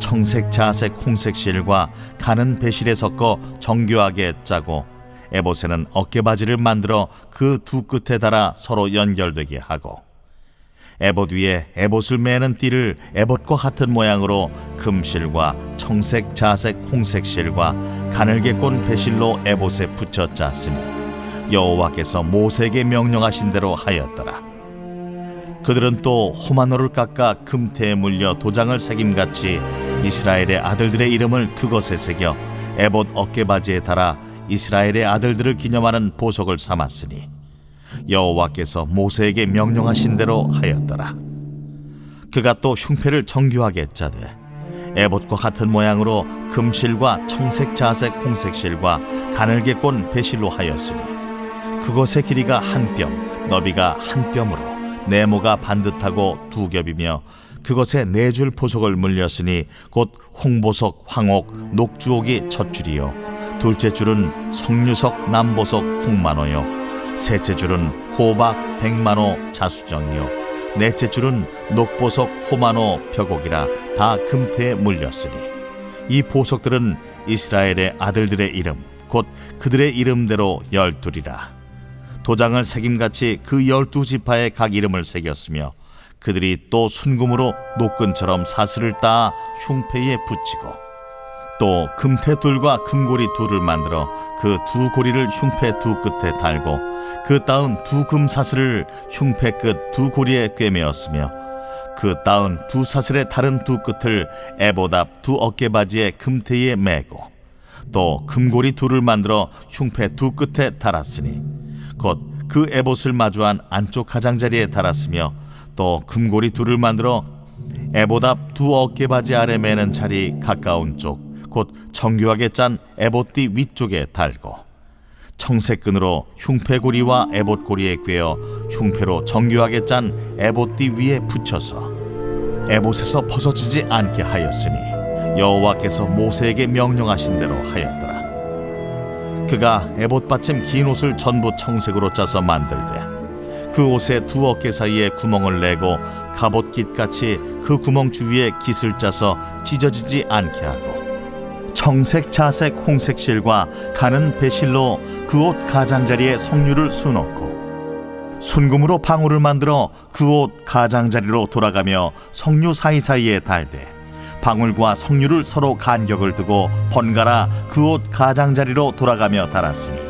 청색 자색 홍색 실과 가는 배실에 섞어 정교하게 짜고 에봇에는 어깨바지를 만들어 그 두 끝에 달아 서로 연결되게 하고 에봇 위에 에봇을 매는 띠를 에봇과 같은 모양으로 금실과 청색 자색 홍색 실과 가늘게 꼰 배실로 에봇에 붙여 짰으니 여호와께서 모세에게 명령하신 대로 하였더라. 그들은 또 호마노를 깎아 금태에 물려 도장을 새김같이 이스라엘의 아들들의 이름을 그것에 새겨 에봇 어깨바지에 달아 이스라엘의 아들들을 기념하는 보석을 삼았으니 여호와께서 모세에게 명령하신 대로 하였더라. 그가 또 흉패를 정교하게 짜되 에봇과 같은 모양으로 금실과 청색 자색 홍색 실과 가늘게 꼰 배실로 하였으니 그것의 길이가 한 뼘, 너비가 한 뼘으로 네모가 반듯하고 두 겹이며 그것에 네줄 보석을 물렸으니 곧 홍보석, 황옥, 녹주옥이 첫 줄이요. 둘째 줄은 석류석, 남보석, 홍만호요. 셋째 줄은 호박, 백만호, 자수정이요. 넷째 줄은 녹보석, 호만호, 벽옥이라 다 금태에 물렸으니. 이 보석들은 이스라엘의 아들들의 이름 곧 그들의 이름대로 열둘이라. 도장을 새김같이 그 열두 지파의 각 이름을 새겼으며 그들이 또 순금으로 노끈처럼 사슬을 따 흉패에 붙이고 또 금태 둘과 금고리 둘을 만들어 그 두 고리를 흉패 두 끝에 달고 그 따은 두 금사슬을 흉패 끝 두 고리에 꿰매었으며 그 따은 두 사슬의 다른 두 끝을 앞두 어깨바지의 금태에 매고 또 금고리 둘을 만들어 흉패 두 끝에 달았으니 곧 그 에봇을 마주한 안쪽 가장자리에 달았으며 또 금고리 둘을 만들어 앞두 어깨바지 아래 매는 자리 가까운 쪽 곧 정교하게 짠 에봇띠 위쪽에 달고 청색끈으로 흉패고리와 에봇고리에 꿰어 흉패로 정교하게 짠 에봇띠 위에 붙여서 에봇에서 벗어지지 않게 하였으니 여호와께서 모세에게 명령하신 대로 하였더라. 그가 에봇 받침 긴 옷을 전부 청색으로 짜서 만들되 그 옷의 두 어깨 사이에 구멍을 내고 갑옷 깃 같이 그 구멍 주위에 깃을 짜서 찢어지지 않게 하고 청색, 자색, 홍색 실과 가는 배실로 그 옷 가장자리에 석류를 수놓고 순금으로 방울을 만들어 그 옷 가장자리로 돌아가며 석류 사이사이에 달되 방울과 석류를 서로 간격을 두고 번갈아 그 옷 가장자리로 돌아가며 달았으니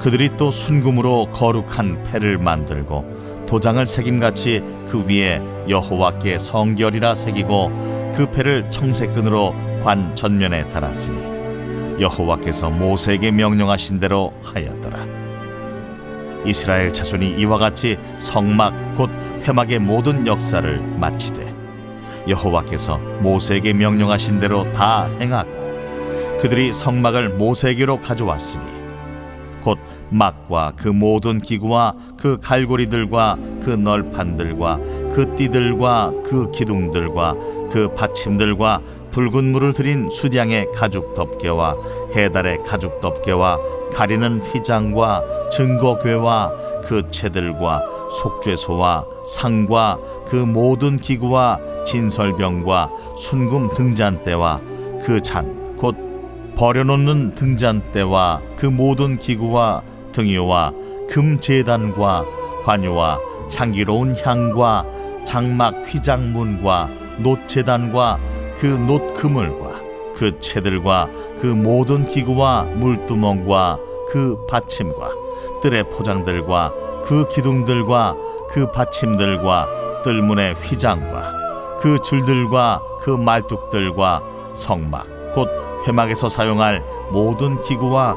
그들이 또 순금으로 거룩한 패를 만들고 도장을 새김같이 그 위에 여호와께 성결이라 새기고 그 패를 청색끈으로 관 전면에 달았으니 여호와께서 모세에게 명령하신 대로 하였더라. 이스라엘 자손이 이와 같이 성막 곧 회막의 모든 역사를 마치되 여호와께서 모세에게 명령하신 대로 다 행하고 그들이 성막을 모세에게로 가져왔으니 곧 막과 그 모든 기구와 그 갈고리들과 그 널판들과 그 띠들과 그 기둥들과 그 받침들과 붉은 물을 들인 수량의 가죽 덮개와 해달의 가죽 덮개와 가리는 휘장과 증거궤와 그 채들과 속죄소와 상과 그 모든 기구와 진설병과 순금 등잔대와 그 잔 곧 버려놓는 등잔대와 그 모든 기구와 등유와 금 제단과 관유와 향기로운 향과 장막 휘장문과 놋제단과 그 놋 그물과 그 채들과 그 모든 기구와 물두멍과 그 받침과 뜰의 포장들과 그 기둥들과 그 받침들과 뜰문의 휘장과 그 줄들과 그 말뚝들과 성막 곧 회막에서 사용할 모든 기구와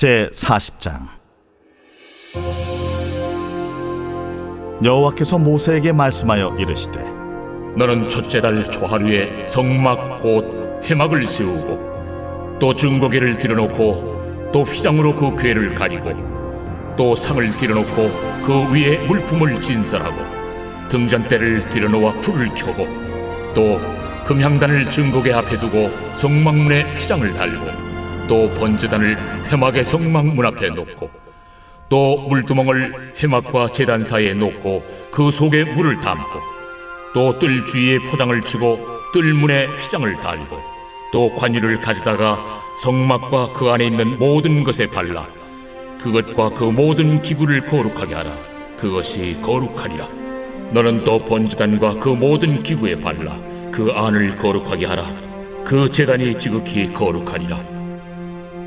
제 40장. 여호와께서 모세에게 말씀하여 이르시되 너는 첫째 달 초하루에 성막 곧 회막을 세우고 또 증거궤를 들여놓고 또 휘장으로 그 궤를 가리고 또 상을 들여놓고 그 위에 물품을 진설하고 등잔대를 들여놓아 불을 켜고 또 금향단을 증거궤 앞에 두고 성막문에 휘장을 달고 또 번제단을 회막의 성막 문 앞에 놓고 또 물두멍을 회막과 제단 사이에 놓고 그 속에 물을 담고 또 뜰 주위에 포장을 치고 뜰 문에 휘장을 달고 또 관유를 가져다가 성막과 그 안에 있는 모든 것에 발라 그것과 그 모든 기구를 거룩하게 하라. 그것이 거룩하니라. 너는 또 번제단과 그 모든 기구에 발라 그 안을 거룩하게 하라. 그 제단이 지극히 거룩하니라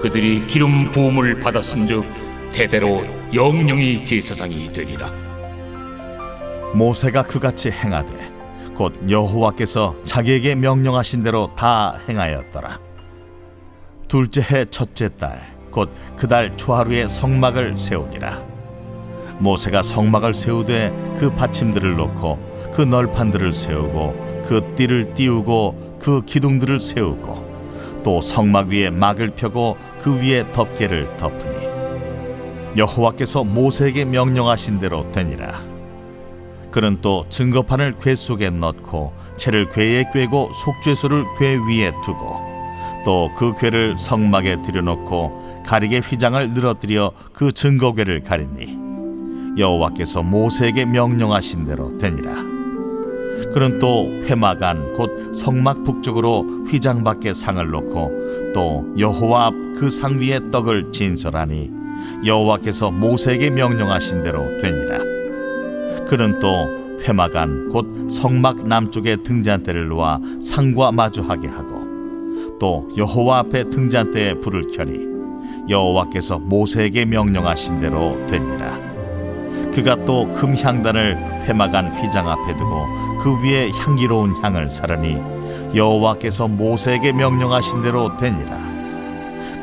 그들이 기름 부음을 받았은즉 대대로 영영이 제사장이 되리라 모세가 그같이 행하되 곧 여호와께서 자기에게 명령하신 대로 다 행하였더라. 둘째 해 첫째 달 곧 그 달 초하루에 성막을 세우니라. 모세가 성막을 세우되 그 받침들을 놓고 그 널판들을 세우고 그 띠를 띄우고 그 기둥들을 세우고 또 성막 위에 막을 펴고 그 위에 덮개를 덮으니 여호와께서 모세에게 명령하신 대로 되니라. 그는 또 증거판을 궤 속에 넣고 채를 궤에 꿰고 속죄소를 궤 위에 두고 또 그 궤를 성막에 들여놓고 가리개 휘장을 늘어뜨려 그 증거궤를 가리니 여호와께서 모세에게 명령하신 대로 되니라 그는 또안곧 성막 북쪽으로 휘장 밖에 상을 놓고 또 여호와 앞 그 상 위에 떡을 진설하니 여호와께서 모세에게 명령하신 대로 되니라. 그는 또 회막안 곧 성막 남쪽에 등잔대를 놓아 상과 마주하게 하고 또 여호와 앞에 등잔대에 불을 켜니 여호와께서 모세에게 명령하신 대로 되니라 그가 또 금향단을 회막안 휘장 앞에 두고 그 위에 향기로운 향을 사르니 여호와께서 모세에게 명령하신 대로 되니라.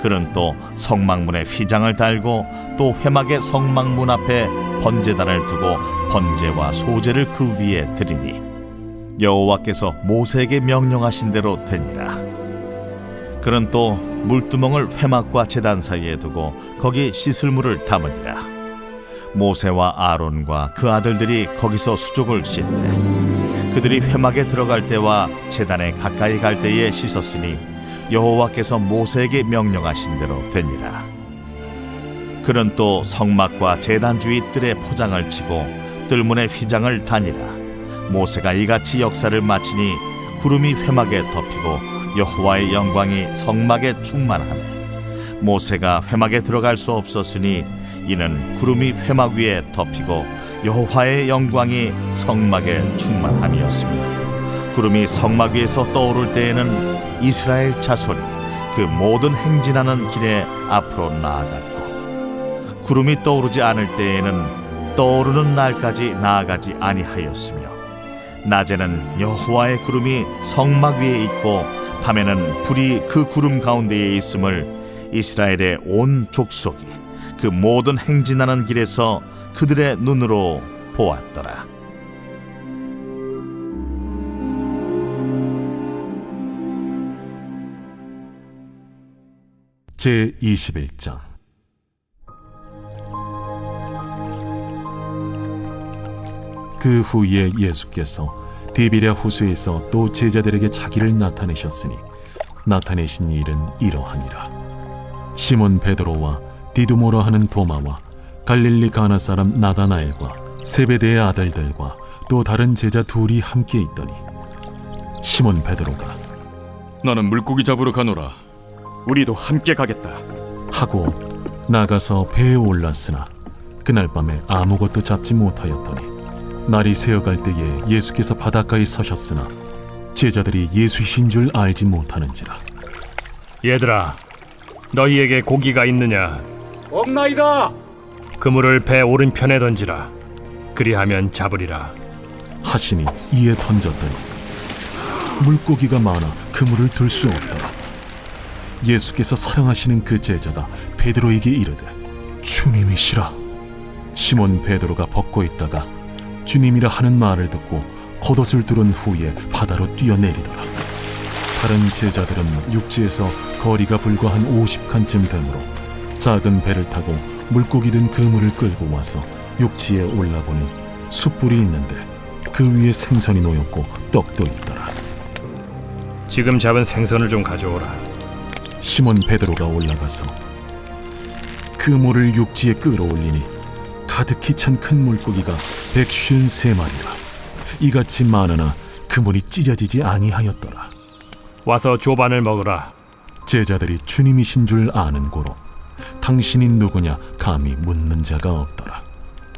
그는 또 성막문에 휘장을 달고 또 회막의 성막문 앞에 번제단을 두고 번제와 소제를 그 위에 드리니 여호와께서 모세에게 명령하신 대로 되니라. 그는 또 물두멍을 회막과 제단 사이에 두고 거기 씻을 물을 담으니라 모세와 아론과 그 아들들이 거기서 수족을 씻되 그들이 회막에 들어갈 때와 제단에 가까이 갈 때에 씻었으니 여호와께서 모세에게 명령하신 대로 되니라. 그는 또 성막과 제단 주위 뜰에 포장을 치고 뜰문에 휘장을 다니라. 모세가 이같이 역사를 마치니 구름이 회막에 덮이고 여호와의 영광이 성막에 충만하네. 모세가 회막에 들어갈 수 없었으니 이는 구름이 회막 위에 덮이고 여호와의 영광이 성막에 충만함이었으며 구름이 성막 위에서 떠오를 때에는 이스라엘 자손이 그 모든 행진하는 길에 앞으로 나아갔고 구름이 떠오르지 않을 때에는 떠오르는 날까지 나아가지 아니하였으며 낮에는 여호와의 구름이 성막 위에 있고 밤에는 불이 그 구름 가운데에 있음을 이스라엘의 온 족속이 그 모든 행진하는 길에서 그들의 눈으로 보았더라. 제 21장 그 후에 예수께서 디비랴 호수에서 또 제자들에게 자기를 나타내셨으니 나타내신 일은 이러하니라 시몬 베드로와 디두모라 하는 도마와 갈릴리 가나 사람 나다나엘과 세베대의 아들들과 또 다른 제자 둘이 함께 있더니 시몬 베드로가 나는 물고기 잡으러 가노라. 우리도 함께 가겠다. 하고 나가서 배에 올랐으나 그날 밤에 아무것도 잡지 못하였더니 날이 새어갈 때에 예수께서 바닷가에 서셨으나 제자들이 예수이신 줄 알지 못하는지라 얘들아, 너희에게 고기가 있느냐? 없나이다. 그물을 배 오른편에 던지라. 그리하면 잡으리라. 하시니 이에 던졌더니 물고기가 많아 그물을 들 수 없더라 예수께서 사랑하시는 그 제자가 베드로에게 이르되 주님이시라 시몬 베드로가 벗고 있다가 주님이라 하는 말을 듣고 겉옷을 두른 후에 바다로 뛰어내리더라 다른 제자들은 육지에서 거리가 불과 한 50칸쯤 되므로 작은 배를 타고 물고기 든 그물을 끌고 와서 육지에 올라보니 숯불이 있는데 그 위에 생선이 놓였고 떡도 있더라 지금 잡은 생선을 좀 가져오라. 시몬 베드로가 올라가서 그물을 육지에 끌어올리니 가득히 찬 큰 물고기가 백쉰 세 마리라 이같이 많으나 그물이 찢어지지 아니하였더라 와서 조반을 먹으라. 제자들이 주님이신 줄 아는 고로 당신이 누구냐 감히 묻는 자가 없더라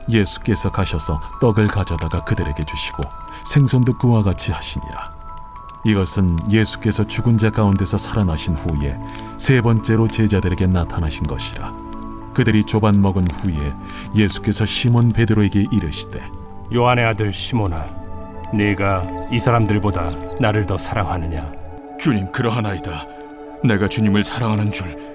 예수께서 가셔서 떡을 가져다가 그들에게 주시고 생선도 그와 같이 하시니라 이것은 예수께서 죽은 자 가운데서 살아나신 후에 세 번째로 제자들에게 나타나신 것이라 그들이 조반 먹은 후에 예수께서 시몬 베드로에게 이르시되 요한의 아들 시몬아, 네가 이 사람들보다 나를 더 사랑하느냐? 주님 그러하나이다. 내가 주님을 사랑하는 줄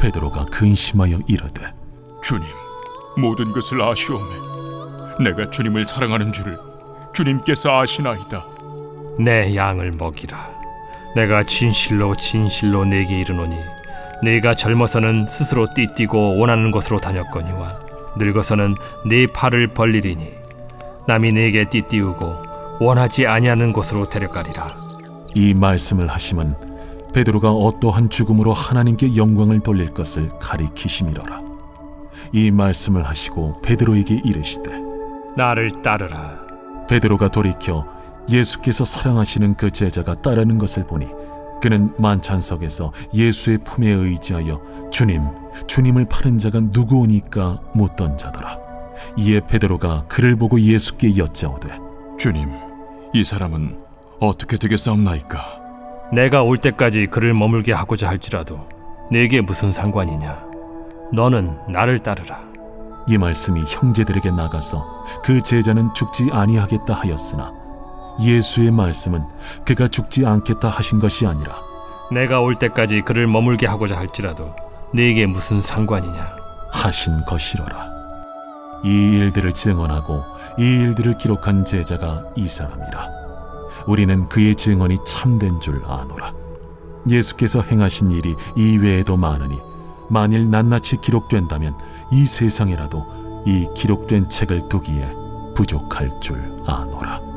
베드로가 근심하여 이르되 주님 모든 것을 아시오매. 내가 주님을 사랑하는 줄 주님께서 아시나이다. 내 양을 먹이라. 내가 진실로 진실로 내게 이르노니 네가 젊어서는 스스로 띠뛰고 원하는 곳으로 다녔거니와 늙어서는 네 팔을 벌리리니 남이 네게 띠띠우고 원하지 아니하는 곳으로 데려가리라. 이 말씀을 하심은 베드로가 어떠한 죽음으로 하나님께 영광을 돌릴 것을 가리키심이로라 이 말씀을 하시고 베드로에게 이르시되 나를 따르라. 베드로가 돌이켜 예수께서 사랑하시는 그 제자가 따르는 것을 보니 그는 만찬석에서 예수의 품에 의지하여 주님, 주님을 파는 자가 누구오니까 묻던 자더라. 이에 베드로가 그를 보고 예수께 여짜오되 주님 이 사람은 어떻게 되겠사옵나이까? 내가 올 때까지 그를 머물게 하고자 할지라도 네게 무슨 상관이냐? 너는 나를 따르라. 이 말씀이 형제들에게 나가서 그 제자는 죽지 아니하겠다 하였으나 예수의 말씀은 그가 죽지 않겠다 하신 것이 아니라 내가 올 때까지 그를 머물게 하고자 할지라도 네게 무슨 상관이냐? 하신 것이로라. 이 일들을 증언하고 이 일들을 기록한 제자가 이 사람이라. 우리는 그의 증언이 참된 줄 아노라. 예수께서 행하신 일이 이 외에도 많으니 만일 낱낱이 기록된다면 이 세상에라도 이 기록된 책을 두기에 부족할 줄 아노라.